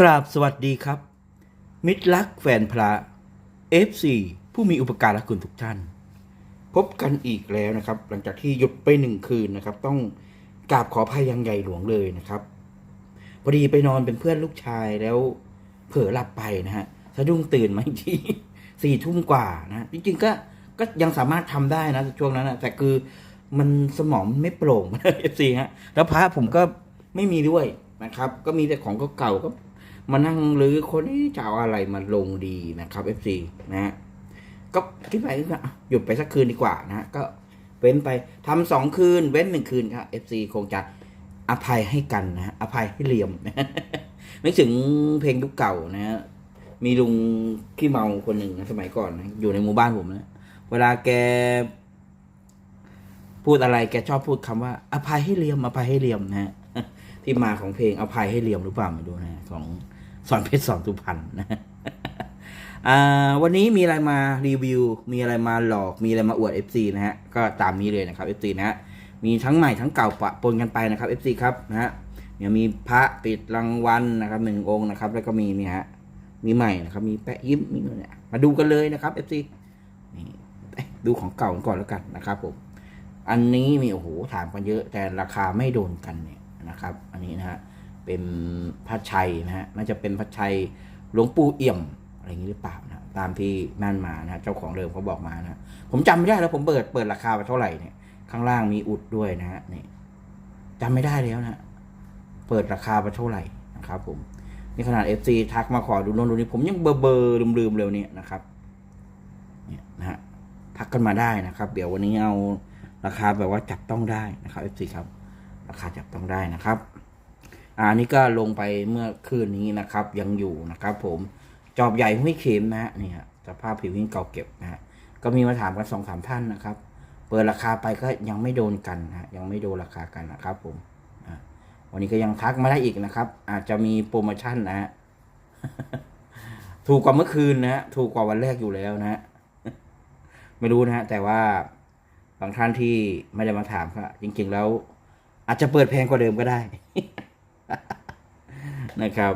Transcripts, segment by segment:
กราบสวัสดีครับ มิตรรักแฟนพระ FC ผู้มีอุปการะคุณทุกท่าน พบกันอีกแล้วนะครับ หลังจากที่หยุดไปหนึ่งคืนนะครับ ต้องกราบขอภัยยังใหญ่หลวงเลยนะครับพอดีไปนอนเป็นเพื่อนลูกชายแล้วเผลอหลับไปนะฮะสะดุ้งตื่นมาอีกทีสี่ทุ่มกว่านะจริงๆก็ก็ยังสามารถทำได้นะช่วงนั้นนะแต่คือมันสมองไม่โปร่งเอฟซีฮะแล้วพระผมก็ไม่มีด้วยนะครับ ก็มีแต่ของเก่าๆก็ มานั่งหรือคนนี้จะเอาอะไรมาลงดีนะครับ FC นะฮะก็คิดไปก็หยุดไปสักคืนดีกว่านะก็เว้นไปทำสองคืน เว้นหนึ่งคืนครับ FC คงจะอภัยให้กันนะอภัยให้เหลี่ยมนึกถึงเพลงยุคเก่านะ มีลุงขี้เมาคนหนึ่งนะสมัยก่อนนะอยู่ในหมู่บ้านผมนะเวลาแก พูดอะไรแกชอบพูดคำว่า อภัยให้เหลี่ยมอภัยให้เหลี่ยมนะฮะที่มาของเพลงอภัยให้เหลี่ยมหรือเปล่าไม่รู้นะของ สอนเพชรสอนสุพรรณนะอ่าวันนี้มีอะไรมารีวิว มีอะไรมาหลอก มีอะไรมาอวด FC นะฮะ ก็ตามนี้เลยนะครับ FC นะฮะ มีทั้งใหม่ทั้งเก่าปะปนกันไปนะครับ FC ครับนะฮะเดี๋ยวมีพระปิดรางวัลนะครับหนึ่งองค์นะครับ แล้วก็มีนี่ฮะ มีใหม่นะครับ มีแปะยิ้มมีเนี่ยมาดูกันเลยนะครับ FC นี่เอ้ยดูของเก่าก่อนแล้วกันนะครับผม อันนี้มีโอ้โหถามกันเยอะ แต่ราคาไม่โดนกันเนี่ยนะครับ อันนี้นะฮะ เป็นพระชัยนะฮะน่าจะเป็นพระชัยหลวงปู่เอี่ยมอะไรอย่างนี้หรือเปล่านะตามที่นั่นมานะฮะเจ้าของเดิมเขาบอกมานะผมจำไม่ได้แล้วผมเปิดเปิดราคาไปเท่าไหร่เนี่ย ข้างล่างมีอุดด้วยนะฮะนี่จำไม่ได้แล้วนะเปิดราคาไปเท่าไหร่นะครับ ผมนี่ขนาด FC ทักมาขอดูโน่นดูนี่ผมยังเบอร์เบอร์ลืมลืมๆเร็วนี่นะครับเนี่ยนะฮะทักกันมาได้นะครับ เดี๋ยววันนี้เอาราคาแบบว่าจับต้องได้นะครับ FC ครับ ราคาจับต้องได้นะครับ อันนี้ก็ลงไปเมื่อคืนนี้นะครับ ยังอยู่นะครับผมจอบใหญ่ห้วยเข็มนะฮะนี่ฮะสภาพผิวหิ้งเก่าเก็บนะฮะก็มีมาถามกันสองสามท่านนะครับ เปิดราคาไปก็ยังไม่โดนกันนะฮะยังไม่โดนราคากันนะครับผมวันนี้ก็ยังทักมาได้อีกนะครับ อาจจะมีโปรโมชั่นนะฮะถูกกว่าเมื่อคืนนะฮะถูกกว่าวันแรกอยู่แล้วนะฮะไม่รู้นะฮะแต่ว่าบางท่านที่ไม่ได้มาถามครับจริงๆแล้ว อาจจะเปิดแพงกว่าเดิมก็ได้ นะครับ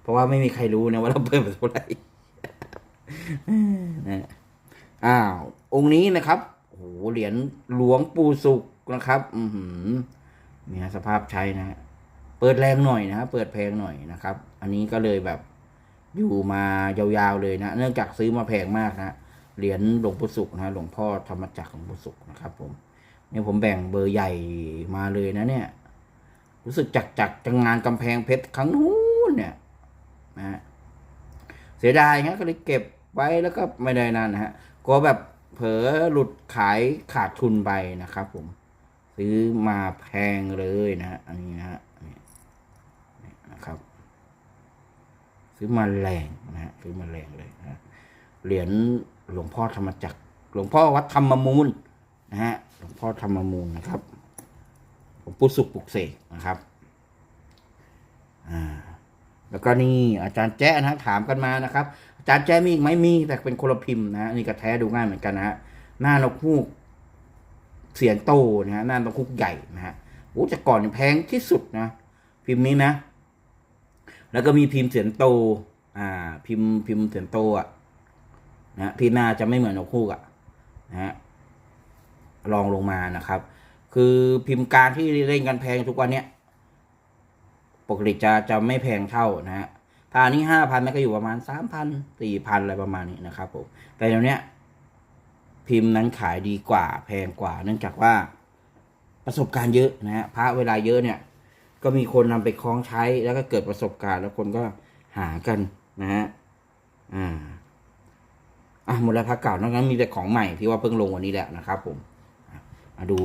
เพราะว่าไม่มีใครรู้นะว่าเราเปิดไปเท่าไหร่นะอ้าวองค์นี้นะครับโอ้โหเหรียญหลวงปู่สุกนะครับ อือหือเนี่ยสภาพใช้นะ เปิดแรงหน่อยนะฮะเปิดแพงหน่อยนะครับ อันนี้ก็เลยแบบอยู่มายาวๆเลยนะ เนื่องจากซื้อมาแพงมากนะเหรียญหลวงปู่สุขนะฮะหลวงพ่อธรรมจักรหลวงปู่สุขนะครับ ผมเนี่ยผมแบ่งเบอร์ใหญ่มาเลยนะเนี่ย รู้สึกจากจากจังงานกำแพงเพชรครั้งนู้นเนี่ยนะฮะเสียดายฮะก็เลยเก็บไว้แล้วก็ไม่ได้นั่นนะฮะก็แบบเผลอหลุดขายขาดทุนไปนะครับผม ซื้อมาแพงเลยนะฮะอันนี้นะฮะนี่นี่นะครับ ซื้อมาแรงนะฮะซื้อมาแรงเลยนะเหรียญหลวงพ่อธรรมจักร หลวงพ่อวัดธรรมมูลนะฮะหลวงพ่อธรรมมูลนะครับ ปู่สุขปลุกเสกนะครับอ่าแล้วก็นี่อาจารย์แจ้นะถามกันมานะครับ อาจารย์แจ้มีอีกไหมมีแต่เป็นคนละพิมพ์นะนี่ก็แท้ดูง่ายเหมือนกันนะฮะหน้านกฮูกเสียงโตนะฮะหน้านกฮูกใหญ่นะฮะโอ้แต่ก่อนแพงที่สุดนะพิมพ์นี้นะ แล้วก็มีพิมพ์เสียงโต อ่า พิมพ์พิมพ์เสียงโตอะนะที่หน้าจะไม่เหมือนนกคู่อะนะฮะลองลงมานะครับ คือพิมพ์การที่เล่นกันแพงทุกวันเนี้ยปกติจะจะไม่แพงเท่านะฮะถ้าอันนี้ห้าพันมันก็อยู่ประมาณสามพันสี่พันอะไรประมาณนี้นะครับผมแต่เดี๋ยวเนี้ยพิมพ์นั้นขายดีกว่า แพงกว่า เนื่องจากว่าประสบการณ์เยอะนะฮะพระเวลาเยอะเนี่ย ก็มีคนนำไปคล้องใช้แล้วก็เกิดประสบการณ์ แล้วคนก็หากันนะฮะอ่าอะหมดแล้วพักเก่านอกนั้นมีแต่ของใหม่ที่ว่าเพิ่งลงวันนี้แหละนะครับผมมาดู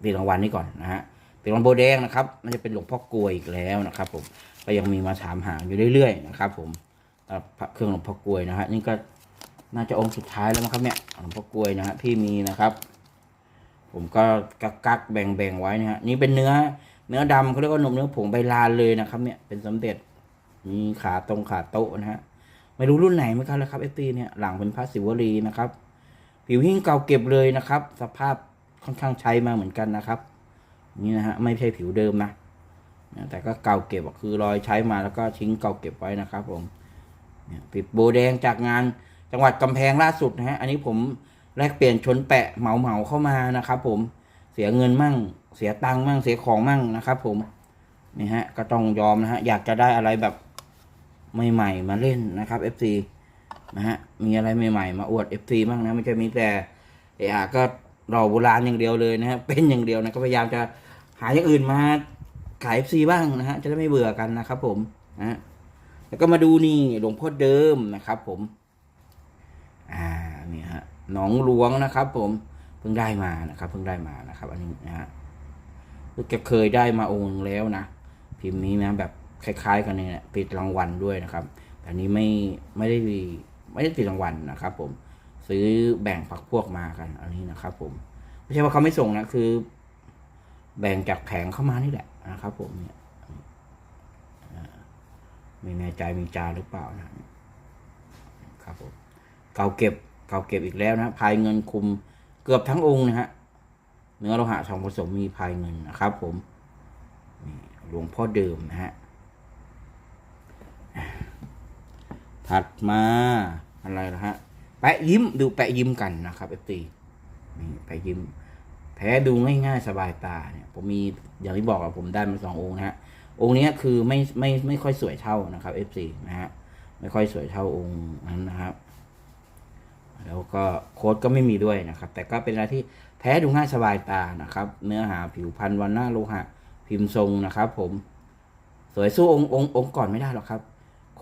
เหรียญรางวัลนี้ก่อนนะฮะเหรียญรางวัลโบแดงนะครับ มันจะเป็นหลวงพ่อกลวยอีกแล้วนะครับ ผมก็ยังมีมาถามหาอยู่เรื่อยๆนะครับ ผมพระเครื่องหลวงพ่อกลวยนะฮะนี่ก็น่าจะองค์สุดท้ายแล้วมั้งครับเนี่ยหลวงพ่อกลวยนะฮะที่มีนะครับ ผมก็กักกักแบ่งแบ่งไว้นะฮะนี่เป็นเนื้อเนื้อดำเขาเรียกว่านมเนื้อผงใบลานเลยนะครับ เนี่ยเป็นสมเด็จมีขาตรงขาโต๊ะนะฮะไม่รู้รุ่นไหนเหมือนกันแล้วครับเอฟตีเนี่ยหลังเป็นพระศิวลีนะครับ ผิวหิ้งเก่าเก็บเลยนะครับ สภาพ ค่อนข้างใช้มาเหมือนกันนะครับ นี่นะฮะไม่ใช่ผิวเดิมนะแต่ก็เก่าเก็บคือรอยใช้มาแล้วก็ทิ้งเก่าเก็บไว้นะครับผมปิดโบแดงจากงานจังหวัดกำแพงล่าสุดนะฮะอันนี้ผมแลกเปลี่ยนชนแปะเหมาเหมาเข้ามานะครับ ผมเสียเงินมั่ง เสียตังมั่งเสียของมั่งนะครับ ผมนี่ฮะก็ต้องยอมนะฮะอยากจะได้อะไรแบบใหม่ๆมาเล่นนะครับ FC นะฮะมีอะไรใหม่ๆมาอวด FC บ้างนะไม่ใช่มีแต่เอะอะ ก็รอโบราณอย่างเดียวเลยนะฮะเป็นอย่างเดียวนะก็พยายามจะหาอย่างอื่นมาขาย FC บ้างนะฮะจะได้ไม่เบื่อกันนะครับ ผมนะฮะแล้วก็มาดูนี่หลวงพ่อเดิมนะครับ ผม อ่านี่ฮะหนองหลวงนะครับ ผมเพิ่งได้มานะครับ เพิ่งได้มานะครับ อันนี้นะฮะคือแกเคยได้มาองค์แล้วนะพิมพ์นี้นะแบบคล้าย ๆ กันเนี่ยปิดรางวัลด้วยนะครับแต่อันนี้ไม่ไม่ได้ไม่ได้ติดรางวัลนะครับ ผม ซื้อแบ่งพักพวกมากันอันนี้นะครับ ผมไม่ใช่ว่าเขาไม่ส่งนะคือ แบ่งจากแผงเข้ามานี่แหละนะครับ ผมเนี่ยไม่แน่ใจมีจานหรือเปล่านะครับผมเก่าเก็บเก่าเก็บอีกแล้วนะภายเงินคุมเกือบทั้งองค์นะฮะเนื้อโลหะทองผสมมีภายเงินนะครับ ผมนี่หลวงพ่อเดิมนะฮะถัดมาอะไรนะฮะ แปะยิ้มดูแปะยิ้มกันนะครับเอฟตีนี่แปะยิ้ม แพ้ดูง่ายๆสบายตาเนี่ย ผมมีอย่างที่บอกอะผมได้มาสององค์นะฮะองค์นี้คือไม่ไม่ไม่ค่อยสวยเท่านะครับ F4 นะฮะไม่ค่อยสวยเท่าองค์นั้นนะครับ แล้วก็โค้ดก็ไม่มีด้วยนะครับ แต่ก็เป็นอะไรที่แพ้ดูง่ายสบายตานะครับ เนื้อหาผิวพันธุ์วันหน้าโลหะ พิมพ์ทรงนะครับ ผม สวยสู้องค์องค์ก่อนไม่ได้หรอกครับ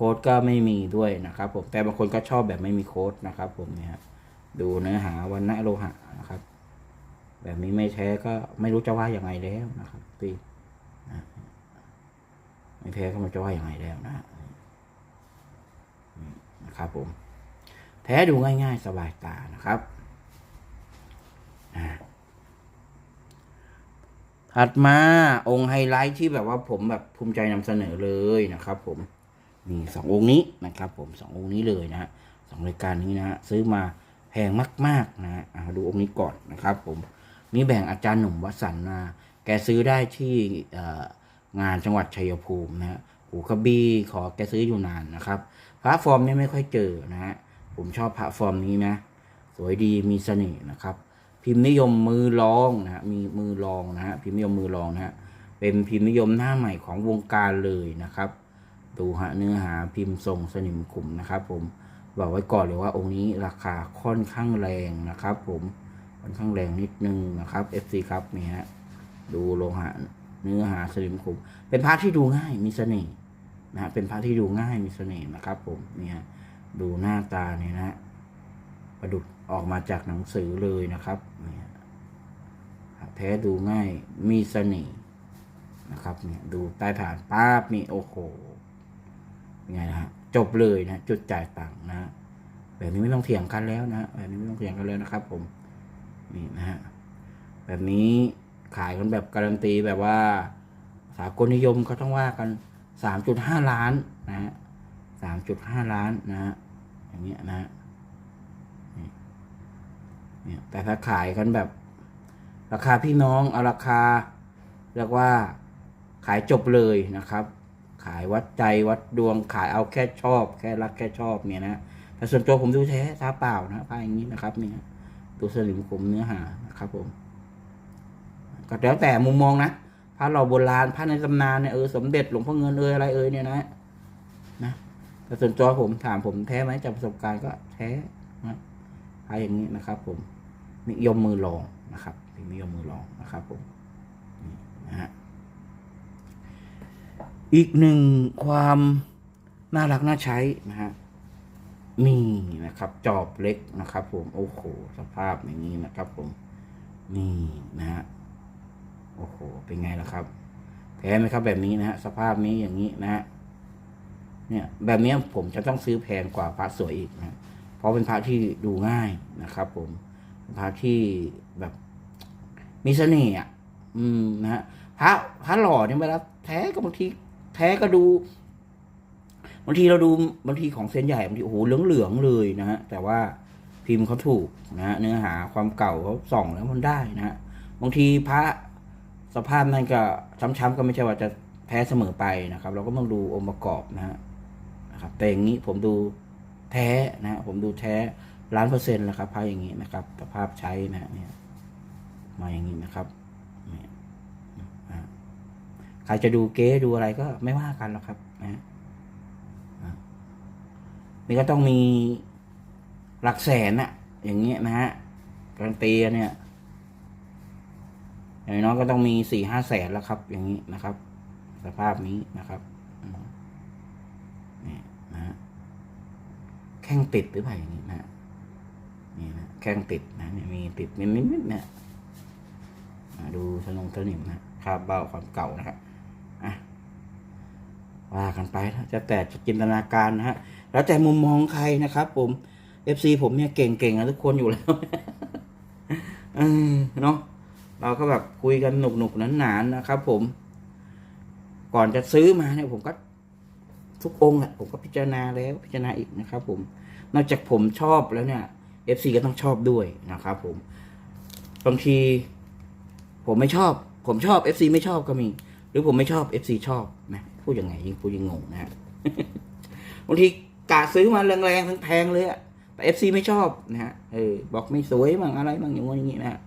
โค้ดก็ไม่มีด้วยนะครับผมแต่บางคนก็ชอบแบบไม่มีโค้ดนะครับผมเนี่ยดูเนื้อหาวันหน้าโลหะนะครับ แบบนี้ไม่แท้ก็ไม่รู้จะว่าอย่างไงแล้วนะครับพี่ไม่แท้ก็ไมันจะว่าอย่างไงแล้วนะนะครับผมแท้ดูง่ายๆสบายตานะครับถัดมาองค์ไฮไลท์ที่แบบว่าผมแบบภูมิใจนำเสนอเลยนะครับผม นี่สององค์นี้นะครับผมสององค์นี้เลยนะฮะสองรายการนี้นะฮะซื้อมาแพงมากๆนะฮะดูองค์นี้ก่อนนะครับ ผมมีแบ่งอาจารย์หนุ่มวัสันมาแกซื้อได้ที่งานจังหวัดชัยภูมินะฮะหูกระบี่ขอแกซื้ออยู่นานนะครับพระฟอร์มนี้ไม่ค่อยเจอนะฮะผมชอบพระฟอร์มนี้นะ สวยดีมีเสน่ห์นะครับ พิมพ์นิยมมือรองนะฮะมีมือรองนะฮะพิมพ์นิยมมือรองนะฮะเป็นพิมพ์นิยมหน้าใหม่ของวงการเลยนะครับ ดูฮะเนื้อหาพิมพ์ทรงสนิมขุมนะครับ ผมบอกไว้ก่อนเลยว่าองค์นี้ราคาค่อนข้างแรงนะครับ ผมค่อนข้างแรงนิดนึงนะครับ FC ครับนี่ฮะดูโลหะเนื้อหาสนิมขุม เป็นพระที่ดูง่ายมีเสน่ห์นะฮะเป็นพระที่ดูง่ายมีเสน่ห์นะครับ ผมเนี่ยดูหน้าตาเนี่ยนะประดุดออกมาจากหนังสือเลยนะครับเนี่ยแท้ดูง่ายมีเสน่ห์นะครับเนี่ยดูใต้ฐานป้าบนี่โอ้โห ไงนะฮะจบเลยนะจุดจ่ายตังค์นะแบบนี้ไม่ต้องเถียงกันแล้วนะแบบนี้ไม่ต้องเถียงกันแล้วนะครับ ผมนี่นะฮะแบบนี้ขายกันแบบการันตีแบบว่าสากลนิยมเขาต้องว่ากันสามจุดห้าล้านนะฮะสามจุดห้าล้านนะฮะอย่างเงี้ยนะฮะเนี่ยแต่ถ้าขายกันแบบ ราคาพี่น้องเอาราคาเรียกว่าขายจบเลยนะครับ ขายวัดใจวัดดวงขายเอาแค่ชอบ แค่รักแค่ชอบเนี่ยนะแต่ส่วนตัวผมดูแท้ท้าเปล่านะผ้าอย่างนี้นะครับเนี่ยดูสลิมคมเนื้อหานะครับผมก็แล้วแต่มุมมองนะพระเราโบราณพระในตำนานเนี่ยเออสมเด็จหลวงพ่อเงินเอออะไรเออเนี่ยนะนะแต่ส่วนตัวผมถามผมแท้ไหมจากประสบการณ์ก็แท้นะพายอย่างนี้นะครับ ผมนิยมมือลองนะครับนิยมมือลองนะครับ ผมนี่นะฮะ อีกหนึ่งความน่ารักน่าใช้นะฮะนี่นะครับจอบเล็กนะครับ ผมโอ้โหสภาพอย่างนี้นะครับ ผมนี่นะฮะโอ้โหเป็นไงล่ะครับแท้ไหมครับแบบนี้นะฮะสภาพนี้อย่างนี้นะฮะเนี่ย แบบนี้ผมจะต้องซื้อแพงกว่าพระสวยอีกนะเพราะเป็นพระที่ดูง่ายนะครับ ผมพระที่แบบมีเสน่ห์อะอืมนะฮะพระพระหล่อเนี่ยเวลาแท้ก็บางที แท้ก็ดูบางทีเราดูบางทีของเส้นใหญ่บางทีโอ้โหเหลืองเหลืองๆเลยนะฮะแต่ว่าพิมพ์เขาถูกนะฮะเนื้อหาความเก่าเขาส่องแล้วมันได้นะฮะบางทีพระสภาพนั่นก็ช้ำๆก็ไม่ใช่ว่าจะแพ้เสมอไปนะครับ เราก็ต้องดูองค์ประกอบนะฮะนะครับแต่อย่างนี้ผมดูแท้นะผมดูแท้ล้านเปอร์เซ็นต์แล้วครับพระอย่างนี้นะครับสภาพใช้นะฮะเนี่ยมาอย่างนี้นะครับ ใครจะดูเก๊ดูอะไรก็ไม่ว่ากันหรอกครับนะฮะนี่ก็ต้องมีหลักแสนอะอย่างเงี้ยนะฮะการันตีอะเนี่ยอย่างน้อยก็ต้องมีสี่ห้าแสนแล้วครับ อย่างนี้นะครับ สภาพนี้นะครับนี่นะฮะแข้งติดหรือเปล่าอย่างนี้นะฮะนี่นะแข้งติดนะเนี่ยมีติดนิดนิดนิดเนี่ยอะดูสนงสนิมนะคราบเบ้าความเก่านะครับ ว่ากันไปนะจะแต่จะจินตนาการนะฮะ แล้วแต่มุมมองใครนะครับ ผมเอฟซีผมเนี่ยเก่งๆกันทุกคนอยู่แล้วเออเนาะเราก็แบบคุยกันหนุกหนุกๆหนานๆนะครับ ผม ก่อนจะซื้อมาเนี่ยผมก็ ทุกองค์แหละผมก็พิจารณาแล้วพิจารณาอีกนะครับ ผม นอกจากผมชอบแล้วเนี่ยเอฟซีก็ต้องชอบด้วยนะครับ ผมบางที ผมไม่ชอบ ผมชอบเอฟซีไม่ชอบก็มี หรือผมไม่ชอบเอฟซีชอบนะ พูดยังไงยิ่งพูดยิ่งงงนะฮะบางทีกาซื้อมาแรงๆทั้งแพงเลยอะแต่เอฟซีไม่ชอบนะฮะเออบอกไม่สวยบ้างอะไรบ้างอย่างงี้อย่างงี้นะฮะ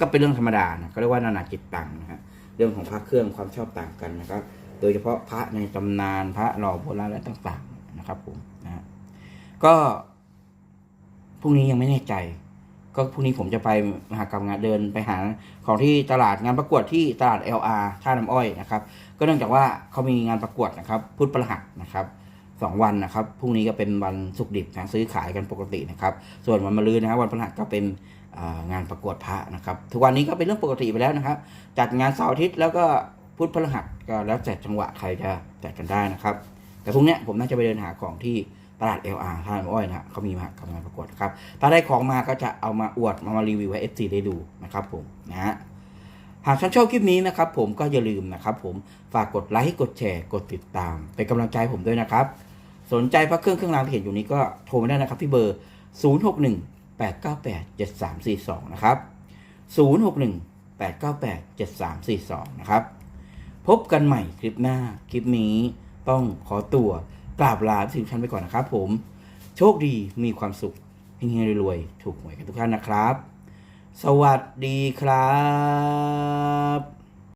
ก็เป็นเรื่องธรรมดานะก็เรียกว่านานาจิตตังนะฮะเรื่องของพระเครื่องความชอบต่างกันนะครับโดยเฉพาะพระในตำนานพระหล่อโบราณและต่าง ๆ นะครับผมนะฮะก็พรุ่งนี้ยังไม่แน่ใจ ก็พรุ่งนี้ผมจะไปมหากรรมงานเดินไปหาของที่ตลาดงานประกวดที่ตลาด LR ท่าน้ำอ้อยนะครับ ก็เนื่องจากว่าเขามีงานประกวดนะครับพุทธประหัสนะครับสองวันนะครับพรุ่งนี้ก็เป็นวันศุกร์ดิบนะซื้อขายกันปกตินะครับ ส่วนวันมะรืนนะครับวันพฤหัสก็เป็นงานประกวดพระนะครับ ทุกวันนี้ก็เป็นเรื่องปกติไปแล้วนะครับ จัดงานเสาร์อาทิตย์แล้วก็พุธพฤหัสก็แล้วแต่จังหวะใครจะจัดกันได้นะครับ แต่พรุ่งนี้ผมน่าจะไปเดินหาของที่ ตลาด LR ท่านอ้อยนะเขามีมาทำงานประกวดครับ ถ้าได้ของมาก็จะเอามาอวดมามารีวิวให้ FC ได้ดูนะครับผมนะฮะหากท่านชอบคลิปนี้นะครับผมก็อย่าลืมนะครับผมฝากกดไลค์กดแชร์กดติดตาม เป็นกำลังใจผมด้วยนะครับ สนใจพระเครื่องเครื่องรางที่เห็นอยู่นี้ก็โทรมาได้นะครับที่เบอร์ 061 898 7342 นะครับ 061 898 7342 นะครับ พบกันใหม่คลิปหน้าคลิปนี้ต้องขอตัว กราบลาทุกท่านไปก่อนนะครับผมโชคดีมีความสุขเฮงๆรวยๆถูกหวยกันทุกท่านนะครับ สวัสดีครับ